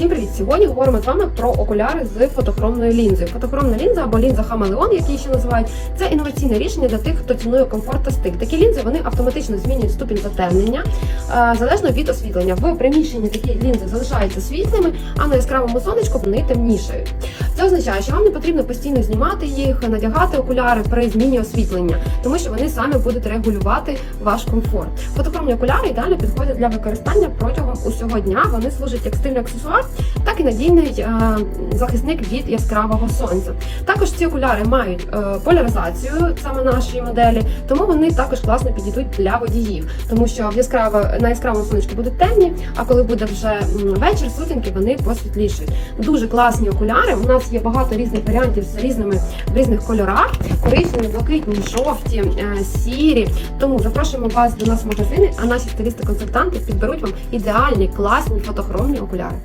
Всім привіт! Сьогодні говоримо з вами про окуляри з фотохромною лінзою. Фотохромна лінза або лінза Хамелеон, як її ще називають, це інноваційне рішення для тих, хто цінує комфорт та стик. Такі лінзи вони автоматично змінюють ступінь затемнення е, залежно від освітлення. В приміщенні такі лінзи залишаються світлими, а на яскравому сонечку вони темнішають. Це означає, що вам не потрібно постійно знімати їх, надягати окуляри при зміні освітлення, тому що вони самі будуть регулювати ваш комфорт. Фотохромні окуляри ідеально підходять для використання протягом усього дня. Вони служать як стильний аксесуар, так і надійний е, захисник від яскравого сонця. Також ці окуляри мають е, поляризацію саме нашої моделі, тому вони також класно підійдуть для водіїв, тому що в яскраво на яскравому сонечку будуть темні, а коли буде вже вечір, сутінки, вони посвітлішають. Дуже класні окуляри. У нас є багато різних варіантів з різними в різних кольорах: коричневі, блакитні, жовті, е, сірі. Тому запрошуємо вас до нас в магазини, а наші стилісти-консультанти підберуть вам ідеальні, класні фотохромні окуляри.